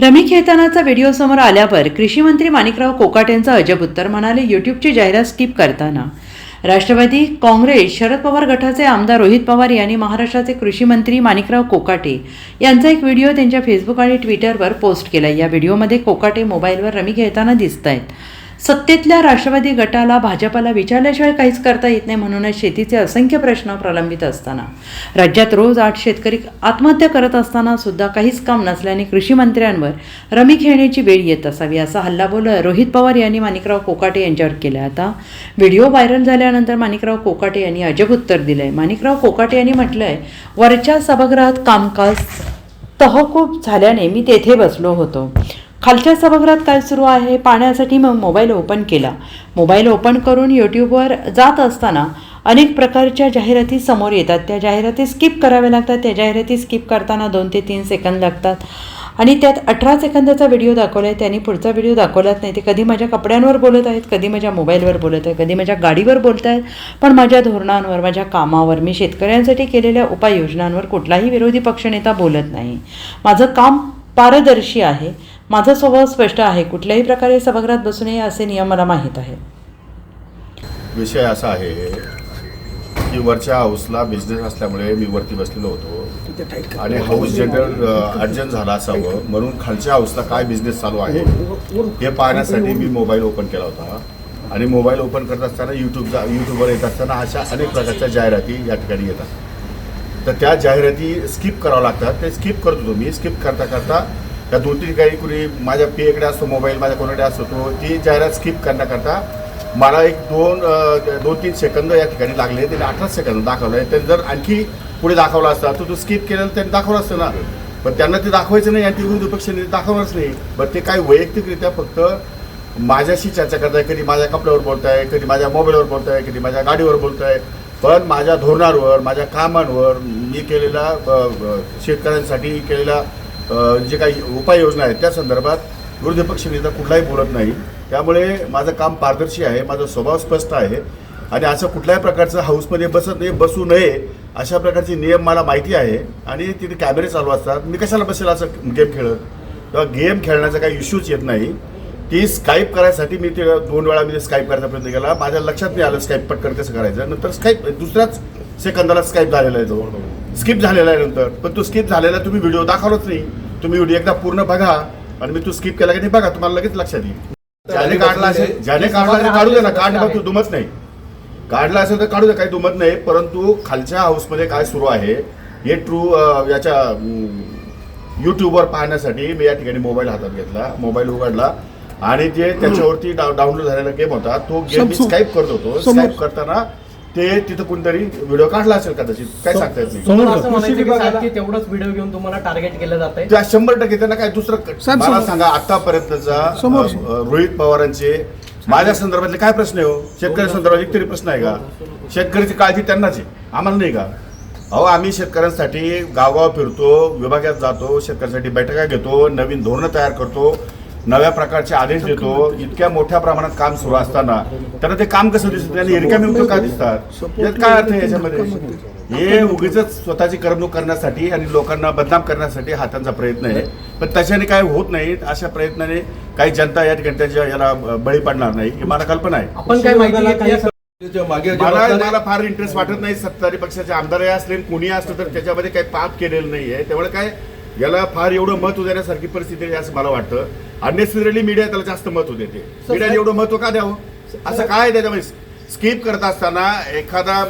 Rummy खेळतानाचा video समोर आल्यावर कृषी मंत्री माणिकराव कोकाटेंचं अजब उत्तर म्हणाले यूट्यूबची जाहिरात स्किप करताना. राष्ट्रवादी काँग्रेस शरद पवार गटाचे आमदार रोहित पवार यांनी महाराष्ट्राचे कृषी मंत्री माणिकराव कोकाटे यांचा एक व्हिडिओ त्यांच्या फेसबुक आणि ट्विटरवर पोस्ट केला. या व्हिडिओमध्ये कोकाटे मोबाईलवर रमी खेळताना दिसत आहेत सत्तेतल्या राष्ट्रवादी गटाला भाजपाला विचारल्याशिवाय काहीच करता येत नाही म्हणूनच शेतीचे असंख्य प्रश्न प्रलंबित असताना. राज्यात रोज आठ शेतकरी आत्महत्या करत असताना सुद्धा काहीच काम नसल्याने कृषी मंत्र्यांवर रमी खेळण्याची वेळ येत असावी असा हल्लाबोल रोहित पवार यांनी माणिकराव कोकाटे यांच्यावर केला आता व्हिडिओ व्हायरल झाल्यानंतर माणिकराव कोकाटे यांनी अजब उत्तर दिलंय. माणिकराव कोकाटे यांनी म्हटलंय वरच्या सभागृहात कामकाज तहकूब झाल्याने मी तेथे बसलो होतो. खालच्या सभागृहात काय सुरू आहे? पाहण्यासाठी मग मोबाईल ओपन केला. मोबाईल ओपन करून यूट्यूबवर जात असताना अनेक प्रकारच्या जाहिराती समोर येतात. त्या जाहिराती स्किप कराव्या लागतात. त्या जाहिराती स्किप करताना दोन ते तीन सेकंद लागतात. आणि त्यात अठरा सेकंदाचा व्हिडिओ दाखवला आहे त्यांनी पुढचा व्हिडिओ दाखवलाच नाही. ते कधी माझ्या कपड्यांवर बोलत आहेत कधी माझ्या मोबाईलवर बोलत आहेत कधी माझ्या गाडीवर बोलत आहेत. पण माझ्या धोरणांवर माझ्या कामावर मी शेतकऱ्यांसाठी केलेल्या उपाययोजनांवर कुठलाही विरोधी पक्षनेता बोलत नाही. माझं काम पारदर्शी आहे. माझा स्वभाव स्पष्ट आहे. कुठल्याही प्रकारे सभागृहात बसू नये असे नियम मला माहीत आहेत. विषय असा आहे की वरच्या हाऊसला बिझनेस असल्यामुळे मी वरती बसलेलो होतो. आणि हाऊस जनरल अर्जंट झाला असावं म्हणून खालच्या हाऊसला काय बिझनेस चालू आहे हे पाहण्यासाठी मी मोबाईल ओपन केला होता. आणि मोबाईल ओपन करत असताना यूट्यूबचा यूट्यूबवर येत असताना अशा अनेक प्रकारच्या जाहिराती या ठिकाणी येतात. तर त्या जाहिराती स्किप कराव्या लागतात. ते स्किप करत होतो मी. स्किप करता करता त्या दोन तीन काही कुणी माझ्या पेकडे असतो मोबाईल माझ्या कोणाकडे असतो तो ती जाहिरात स्किप करण्याकरता मला एक दोन दोन तीन सेकंद या ठिकाणी लागले त्यांनी अठरा सेकंद दाखवलं. आहे त्यांनी जर आणखी पुढे दाखवला असता तर तो स्किप केलेला त्यांनी दाखवलं असतं ना. पण त्यांना ते दाखवायचं नाही आणि ती विरोधी पक्षाने दाखवणारच नाही. बरं ते काय वैयक्तिकरित्या फक्त माझ्याशी चर्चा करताय कधी माझ्या कपड्यावर बोलताय कधी माझ्या मोबाईलवर बोलताय कधी माझ्या गाडीवर बोलताय. पण माझ्या धोरणांवर माझ्या कामांवर मी केलेला शेतकऱ्यांसाठी केलेला जे काही उपाययोजना आहेत त्या संदर्भात विरोधी पक्ष नेता कुठलाही बोलत नाही. त्यामुळे माझं काम पारदर्शी आहे माझा स्वभाव स्पष्ट आहे आणि असं कुठल्याही प्रकारचं हाऊसमध्ये बसत नाही बसू नये अशा प्रकारचे नियम मला माहिती आहे आणि तिथे कॅमेरे चालू असतात. मी कशाला बसेल असं गेम खेळत? किंवा गेम खेळण्याचा काही इश्यूच येत नाही. ती स्काईप करायसाठी मी ते दोन वेळा मी स्काईप करायचा प्रयत्न केला. माझ्या लक्षात नाही आलं स्काईप पटकन कसं करायचं. नंतर स्काईप दुसऱ्याच सेकंदाला स्काईप झालेला आहे तो. स्किप झालेला आहे नंतर. पण तो स्किप झालेला तुम्ही व्हिडिओ दाखवलच नाही. तुम्ही व्हिडिओ एकदा पूर्ण बघा आणि मी तो स्किप केला की नाही बघा तुम्हाला लगेच लक्षात येईल. ज्याने काढला असेल ज्याने काढला असेल काढू दे ना. काढणं तू दुमत नाही. काढला असेल तर काढू दे काही दुमत नाही. परंतु खालच्या हाऊसमध्ये काय सुरू आहे हे ट्रू याच्या युट्यूबवर पाहण्यासाठी मी या ठिकाणी मोबाईल हातात घेतला. मोबाईल उघडला. आणि जे त्याच्यावरती डाउनलोड झालेला गेम होता तो गेम मी स्काईप करत होतो. स्काईप करताना ते तिथं कोणतरी व्हिडिओ काढला असेल कदाचित. काय सांगता येत नाही. समोर असं म्हणायचं की विभागाला- सारखी तेवढंच व्हिडिओ घेऊन तुम्हाला टार्गेट केलं जात आहे त्या शंभर टक्के त्यांना काय दुसरं मला सांगा आतापर्यंतचा रोहित पवारांचे माझ्या संदर्भातले काय प्रश्न आहे हो? शेतकरी संदर्भात एक तरी प्रश्न आहे का? शेतकऱ्याची काळजी त्यांनाच आहे. आम्हाला नाही का? अहो आम्ही शेतकऱ्यांसाठी गावगाव फिरतो विभागात जातो शेतकऱ्यांसाठी बैठका घेतो नवीन धोरणं तयार करतो. नव्या प्रकारचे आदेश देतो इतक्या मोठ्या प्रमाणात काम सुरू असताना त्यांना ते काम कसं दिसतं? त्यांनी रिकामी का दिसतात? यात काय अर्थ आहे याच्यामध्ये? हे उगीच स्वतःची करमणूक करण्यासाठी आणि लोकांना बदनाम करण्यासाठी हा त्यांचा प्रयत्न आहे. पण त्याच्याने काय होत नाही अशा प्रयत्नाने काही जनता या ठिकाणी त्याच्या याला बळी पडणार नाही ही मला कल्पना आहे. आपण काय माहिती आहे? मला फार इंटरेस्ट वाटत नाही सत्तारी पक्षाचे आमदारही असले कुणी असलं तर त्याच्यामध्ये काही पाप केलेलं नाहीये. त्यामुळे काय याला फार एवढं महत्त्व देण्यासारखी परिस्थिती आहे असं मला वाटतं. अननेसेसरली मीडिया त्याला जास्त महत्त्व देते. मीडियाने एवढं महत्त्व का द्यावं? असं काय आहे त्याच्यामध्ये? स्किप करत असताना एखादा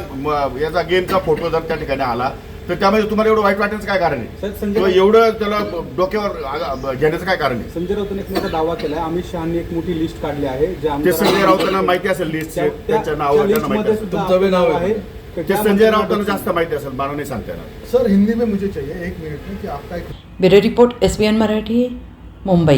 याचा गेमचा फोटो जर त्या ठिकाणी आला तर त्यामध्ये तुम्हाला एवढं वाईट वाटण्याचं काय कारण आहे? एवढं त्याला डोक्यावर घेण्याचं काय कारण आहे? संजय राऊतांनी एक मोठा दावा केलाय. अमित शहानी एक मोठी लिस्ट काढली आहे जे संजय राऊतांना माहिती असेल लिस्ट त्या- त्या- त्यांच्या सुद्धा तुमचं नाव नाव आहे. ते संजय राऊतांना जास्त माहिती असेल मला नाही सांगता येणार. सर हिंदी में मुझे चाहिए एक मिनट में कि आपका एक bureau report S B N Marathi Mumbai.